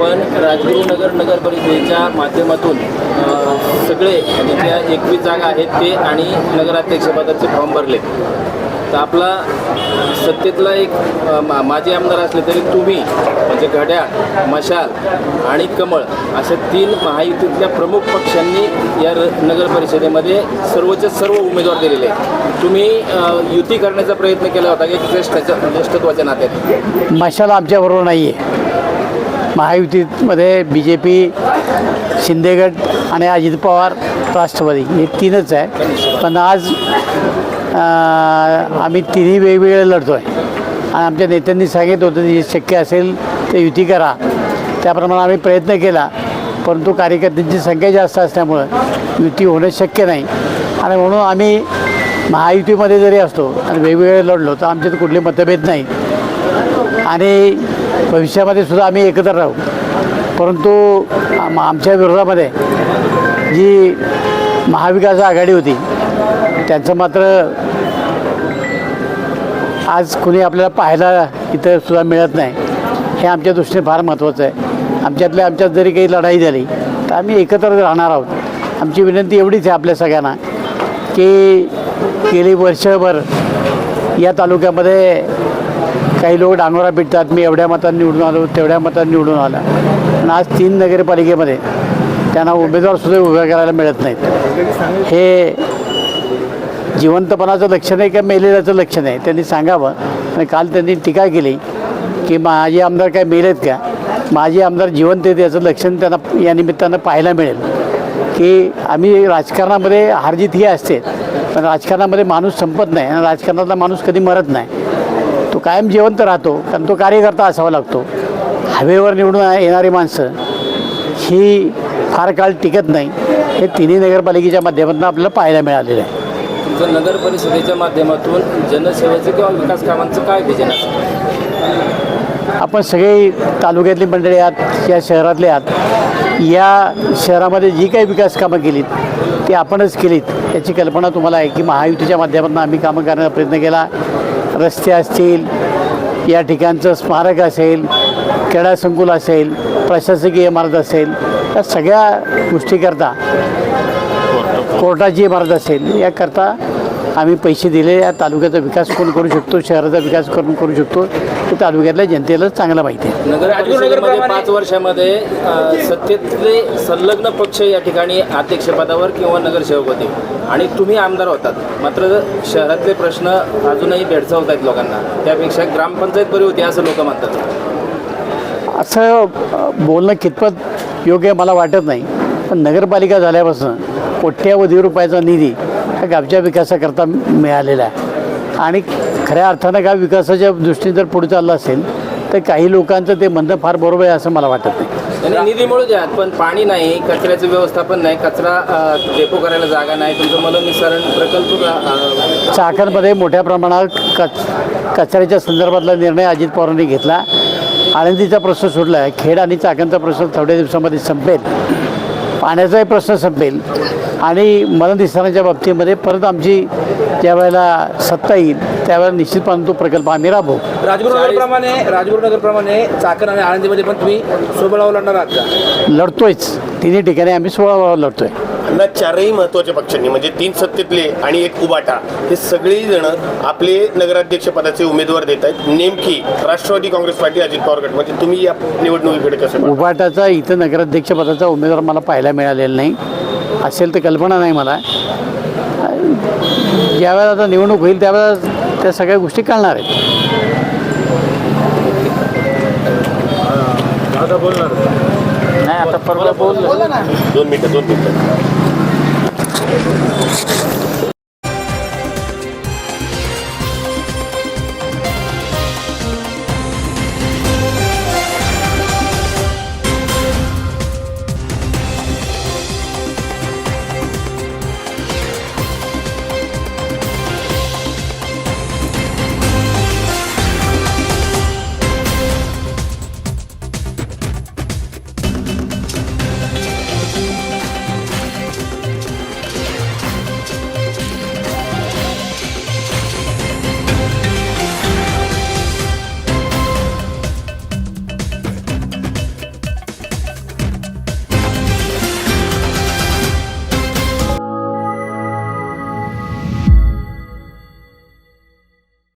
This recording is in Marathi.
राजगुरुनगर नगर परिषदेच्या माध्यमातून सगळे म्हणजे ज्या एकवीस जागा आहेत ते आणि नगराध्यक्षपदाचे फॉर्म भरले. तर आपला सत्तेतला एक मा- माजी आमदार असले तरी तुम्ही म्हणजे घड्याळ मशाल आणि कमळ अशा तीन महायुतीतल्या प्रमुख पक्षांनी या र नगर परिषदेमध्ये सर्व उमेदवार दिलेले आहेत. तुम्ही युती करण्याचा प्रयत्न केला होता की ज्येष्ठाच्या म्हणजे ज्येष्ठत्वाच्या नात्यात. मशाल आमच्याबरोबर नाही आहे महायुतीमध्ये बी जे पी शिंदेगड आणि अजित पवार राष्ट्रवादी. हे तीनच आहे. पण आज आम्ही तिन्ही वेगवेगळे लढतो आहे आणि आमच्या नेत्यांनी सांगितलं होतं जे शक्य असेल ते युती करा. त्याप्रमाणे आम्ही प्रयत्न केला. परंतु कार्यकर्त्यांची संख्या जास्त असल्यामुळं युती होणं शक्य नाही. आणि म्हणून आम्ही महायुतीमध्ये जरी असतो आणि वेगवेगळे लढलो तर आमच्यात कुठले मतभेद नाही. आणि भविष्यामध्ये सुद्धा आम्ही एकत्र राहू. परंतु आम आमच्या विरोधामध्ये जी महाविकास आघाडी होती त्यांचं मात्र आज कुणी आपल्याला पाहायला इथं सुद्धा मिळत नाही हे आमच्या दृष्टीने फार महत्त्वाचं आहे. आमच्यातल्या आमच्यात जरी काही लढाई झाली तर आम्ही एकत्र राहणार आहोत. आमची विनंती एवढीच आहे आपल्या सगळ्यांना की गेली वर्षभर या तालुक्यामध्ये काही लोक डांगोरा पिटतात मी एवढ्या मतात निवडून आलो तेवढ्या मतात निवडून आला. पण आज तीन नगरपालिकेमध्ये त्यांना उमेदवारसुद्धा उभ्या करायला मिळत नाहीत. हे जिवंतपणाचं लक्षण आहे का मेलेल्याचं लक्षण आहे? त्यांनी सांगावं. आणि काल त्यांनी टीका केली की माझे आमदार काय मेलेत का? माझे आमदार जिवंत आहेत याचं लक्षण त्यांना या निमित्तानं पाहायला मिळेल. की आम्ही राजकारणामध्ये हारजीत ही असते पण राजकारणामध्ये माणूस संपत नाही आणि राजकारणातला माणूस कधी मरत नाही. कायम जिवंत राहतो कारण तो कार्यकर्ता असावा लागतो. हवेवर निवडून येणारी माणसं ही फार काळ टिकत नाही. हे तिन्ही नगरपालिकेच्या माध्यमातून आपल्याला पाहायला मिळालेलं आहे. तुमचं नगर परिषदेच्या माध्यमातून जनसेवेचं किंवा विकास कामांचं काय विजन आपण सगळे तालुक्यातली मंडळी आहात या शहरातले आहात या शहरामध्ये जी काही विकास कामं केलीत ती आपणच केलीत याची कल्पना तुम्हाला आहे की महायुतीच्या माध्यमातून आम्ही कामं करण्याचा प्रयत्न केला. रस्ते असतील या ठिकाणचं स्मारक असेल क्रीडा संकुल असेल प्रशासकीय इमारत असेल या सगळ्या गोष्टीकरता कोर्टाची इमारत असेल याकरता आम्ही पैसे दिले या तालुक्याचा विकास कोण करू शकतो शहराचा विकास करून करू शकतो ते तालुक्यातल्या जनतेला चांगलं माहिती आहे. नगर परिषदेमध्ये पाच वर्षामध्ये अ, सत्तेतले संलग्न पक्ष या ठिकाणी अध्यक्षपदावर किंवा नगरसेवक होते आणि तुम्ही आमदार होतात. मात्र शहरातले प्रश्न अजूनही भेडसावत आहेत लोकांना. त्यापेक्षा ग्रामपंचायत बरी होती असं लोक म्हणतात. असं अ, बोलणं कितपत योग्य मला वाटत नाही. पण नगरपालिका झाल्यापासून कोट्यावधी रुपयाचा निधी हा गावच्या विकासाकरता मिळालेला आहे. आणि खऱ्या अर्थानं गाव विकासाच्या दृष्टीने जर पुढे चाललं असेल तर काही लोकांचं ते म्हणणं फार बरोबर आहे असं मला वाटत नाही. निधी मिळू द्या पण पाणी नाही कचऱ्याचं व्यवस्थापन नाही कचरा डेपो करायला जागा नाही तुमचं मलनिस्सारण प्रकल्प चाकणमध्ये मोठ्या प्रमाणात कच कचऱ्याच्या संदर्भातला निर्णय अजित पवारांनी घेतला. आळंदीचा प्रश्न सुटला आहे खेड आणि चाकणचा प्रश्न थोड्या दिवसामध्ये संपेल. पाण्याचाही प्रश्न संपेल. आणि मलनिस्सारणाच्या बाबतीमध्ये परत आमची ज्या वेळेला सत्ता येईल त्यावेळेला निश्चितपणे तो प्रकल्प आम्ही राबवू. राजगुरुनगरप्रमाणे राजगुरुनगरप्रमाणे चाकण आणि आळंदीमध्ये पण तुम्ही स्वबळावर लढणार आहात का? लढतोयच. तिन्ही ठिकाणी आम्ही सोळा लढतोय. ना चारही महत्त्वाच्या पक्षांनी म्हणजे तीन सत्तेतले आणि एक उबाटा हे सगळेही जण आपले नगराध्यक्ष पदाचे उमेदवार देत आहेत. नेमकी राष्ट्रवादी काँग्रेस पार्टी अजित पवार गट म्हणजे तुम्ही या निवडणुकीकडे कसं? उभाटाचा इथं नगराध्यक्षपदाचा उमेदवार मला पाहायला मिळालेला नाही. असेल तर कल्पना नाही मला. ज्यावेळेला आता निवडणूक होईल त्यावेळेला त्या सगळ्या गोष्टी कळणार आहेत. नाही आता परवा बोल दोन मिनिटं दोन मिनिटं.